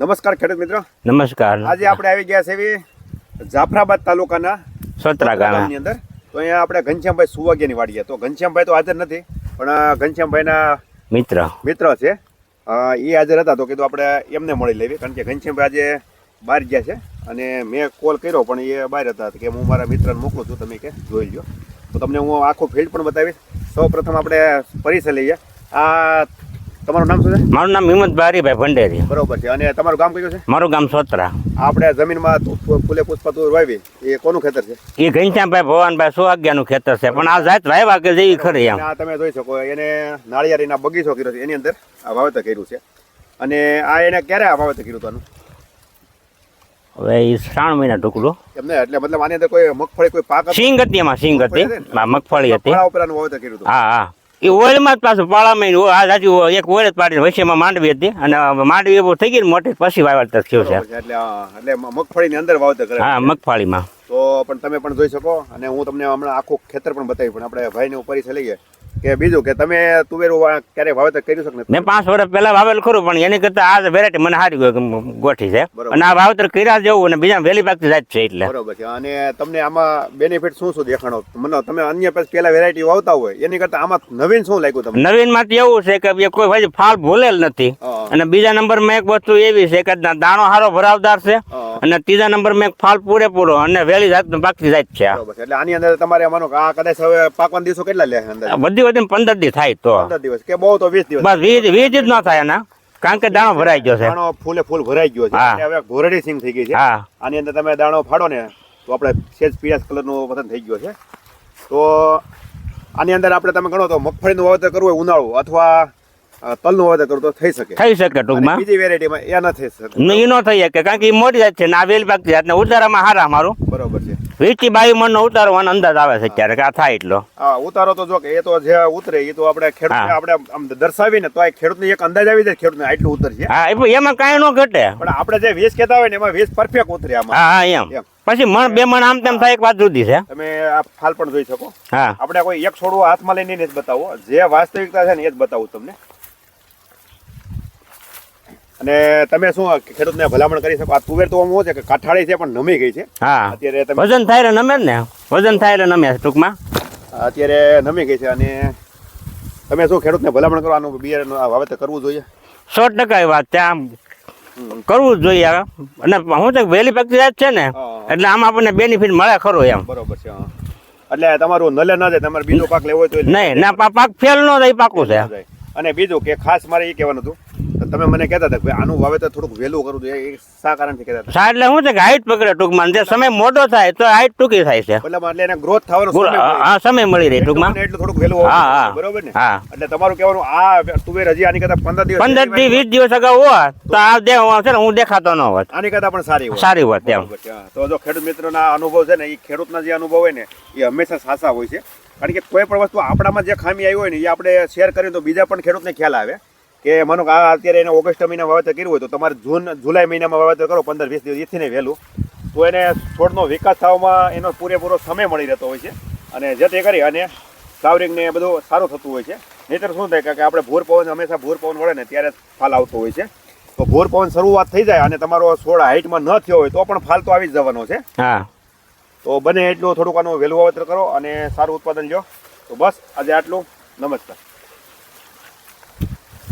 નમસ્કાર ખેડૂત મિત્રો. નમસ્કાર આજે આપણે આવી ગયા છે એવી જાફરાબાદ તાલુકાના સતરા ગામે. ગામની અંદર. તો અહીંયા આપણે ઘનશ્યામભાઈ સુવાગિયાની વાડીએ તો ઘનશ્યામભાઈ તો હાજર નથી પણ ઘનશ્યામભાઈના મિત્ર. મિત્ર છે. એ હાજર હતા તો કીધું આપણે એમને મળી લેવી કારણ કે ઘનશ્યામભાઈ આજે બહાર ગયા છે. અને મેં કોલ કર્યો પણ એ બહાર હતા. કે હું મારા મિત્રને મોકલું છું તમે કે જોઈ લો તો તમને હું આખું ફિલ્ડ પણ બતાવીશ. સૌ પ્રથમ આપણે પરિચય લઈએ. આ તમારું નામ શું છે? મારું નામ હિંમત બારીભાઈ ભંડેરી. બરોબર છે. અને તમારું ગામ કયું છે? મારું ગામ સોત્રા. આપણે જમીનમાં ફૂલે પુષ્પા તુર વાવી. એ કોનું ખેતર છે? એ ઘનશ્યામભાઈ ભવાનભાઈ સુવાગ્યાનું ખેતર છે. પણ આ જાત વાવ્યા કે જેવી ખરી આ તમે જોઈ શકો એને નાળિયેરીના બગીચો કર્યો છે. એની અંદર આ વાવેતર કર્યું છે. અને આ એને ક્યારે આ વાવેતર કર્યું હતું હવે એ શ્રાવણ મહિના ટુકડો. એમને એટલે મતલબ આની અંદર કોઈ મગફળી કોઈ પાક હતો? સિંગ હતી એમાં સિંગ હતી. મગફળી હતી? હા હા. એ ઓઇલમાં જ પાછું પાળામાં આ સાચું એક ઓઇલ જ પાડીને વચ્ચેમાં માંડવી હતી અને માંડવી એવું થઈ ગઈ ને મોટી પછી વાવેતર થયું છે. એટલે એટલે મગફળીની અંદર વાવેતર કરે હા મગફળીમાં. તો પણ તમે પણ જોઈ શકો અને હું તમને હમણાં આખું ખેતર પણ બતાવી પણ આપણે ભાઈને ઉપર છે લઈએ. કે બીજું કે તમે તુવેરું ક્યારે વાવેતર કર્યું છે મેં પાંચ વર્ષ પહેલા વાવેલ ખરું પણ એની કરતા આ વેરાયટી મને સારી ગોઠી છે. અને આ વાવેતર કર્યા જેવું અને બીજા વહેલી પાકતી જાય છે એટલે. બરોબર છે. અને તમને આમાં બેનિફિટ શું શું દેખાણો? મને તમે અન્ય પછી પેલા વેરાયટી વાવતા હોય એની કરતા આમાં નવીન શું લાગ્યું તમને? નવીનમાંથી એવું છે કે કોઈ ભાઈ ફાલ ભૂલેલ નથી. અને બીજા નંબરમાં એક વસ્તુ એવી છે કે દાણો સારો ભરાવદાર છે. અને ત્રીજા નંબરમાં ફાલ પૂરેપૂરો અને વેલી જાત પાકતી જાય છે. એટલે આની અંદર તમારે માનો આ કદાચ હવે પાકવાના દિવસો કેટલા લે અંદર? બધી વધી પંદર દિવસ થાય તો. પંદર દિવસ કે બહુ તો વીસ દિવસ. બસ વીજ વીસ જ ન થાય એના. કારણ કે દાણો ભરાઈ ગયો છે. દાણો ફૂલે ફૂલ ભરાઈ ગયો છે. હવે ઘોરડી સિંગ થઈ ગઈ છે. હા. આની અંદર તમે દાણો ફાડો ને તો આપણે સેજ પીળાશ કલરનું વતન થઈ ગયો છે. તો આની અંદર આપણે તમે ગણો તો મગફળીનું વાવેતર કરવું હોય ઉનાળું અથવા તલનું વાવેતર તો થઈ શકે. થઈ શકે ટૂંકમાં. બીજી વેરાયટીમાં એ ન થઈ શકે. ન- થઈ શકે કારણ કે એ મોટી જાત છે ને આ પાકતી જાત ને ઉતારામાં હારા મારું. બરોબર છે. વીસથી બાવીસ મણ નો ઉતારવાનો અંદાજ આવે છે અત્યારે કે આ થાય એટલો. હા ઉતારો તો જો કે એ તો જે ઉતરે એ તો આપણે ખેડૂત. આપણે આમ દર્શાવીને તો આ ખેડૂતને એક અંદાજ આવી જાય ખેડૂતને આટલું ઉતરશે. હા એમાં કાંઈ ન ઘટે. પણ આપણે જે વીસ કહેતા હોય ને એમાં વીસ પરફેક્ટ ઉતરે આમાં. હા એમ. પછી મણ બે મણ આમ તેમ થાય એક વાત જુદી છે. તમે આ ફાલ પણ જોઈ શકો. હા. આપણે કોઈ એક છોડવો હાથમાં લઈને જ બતાવો. જે વાસ્તવિકતા છે ને એ જ બતાવું તમને. અને તમે શું ખેડૂતને ભલામણ કરી શકો? આ તુવેર તો આમ છે કે કાઠાળી છે પણ નમી ગઈ છે. હા. અત્યારે તમે વજન થાય એટલે નમે ને? વજન થાય એટલે નમે ટૂંકમાં? અત્યારે નમી ગઈ છે અને તમે શું ખેડૂતને ભલામણ કરો? આનું બિયારણનું આ વાવેતર કરવું જોઈએ? સો ટકા વાત છે આમ. કરવું જ જોઈએ. અને હું તો વહેલી પાકતી જાત છે ને એટલે આમ આપણને બેનિફિટ મળે ખરો એમ. બરોબર છે હા. એટલે તમારું નલે ના જાય તમારે બીજો પાક લેવો હોય તો નહીં ના પાક ફેલ ન થાય પાકું છે. અને બીજું કે ખાસ મારે એ કહેવાનું હતું તમે મને કહેતા હતા કે આનું વાવેતર થોડુંક વહેલું કરવું જોઈએ એ શા કારણથી કહેતા હતા? સા એટલે શું છે કે હાઈટ પકડે ટૂંકમાં. જે સમય મોટો થાય તો હાઈટ ટૂંકી થાય છે. એટલે એટલે એને ગ્રોથ થવાનો સમય હા સમય મળી રહે ટૂંકમાં. એટલું થોડુંક વહેલું હા, હા. બરોબર ને? હા. એટલે તમારું કહેવાનું આ તુવેર હજી આની કરતા પંદર દિવસ પંદરથી વીસ દિવસ અગાઉ હોય તો આ દે છે ને હું દેખાતો ન હોત. આની કરતા પણ સારી હોય. સારી વાત એમ. તો જો ખેડૂત મિત્રોના અનુભવ છે ને એ ખેડૂતના જે અનુભવ હોય ને એ હંમેશા સાચા હોય છે. કારણ કે કોઈ પણ વસ્તુ આપણામાં જે ખામી આવી હોય ને એ આપણે શેર કરીએ તો બીજા પણ ખેડૂતને ખ્યાલ આવે. કે માનો કે આ અત્યારે એને ઓગસ્ટ મહિના વાવેતર કર્યું હોય તો તમારે જૂન જુલાઈ મહિનામાં વાવેતર કરો પંદર વીસ દિવસ એથી ને વહેલું. તો એને છોડનો વિકાસ થવામાં એનો પૂરેપૂરો સમય મળી રહેતો હોય છે. અને જેથી કરી અને સાવરિંગને એ બધું સારું થતું હોય છે. નહીતર શું થાય કે આપણે ભૂર પવન હંમેશા ભૂર પવન વળે ને ત્યારે ફાલ આવતો હોય છે. તો ભૂર પવન શરૂઆત થઈ જાય અને તમારો છોડ હાઇટમાં ન થયો હોય તો પણ ફાલ તો આવી જ જવાનો છે. હા. તો બને એટલું થોડુંક આનું વહેલું વાવેતર કરો અને સારું ઉત્પાદન લો તો બસ આજે આટલું. નમસ્કાર.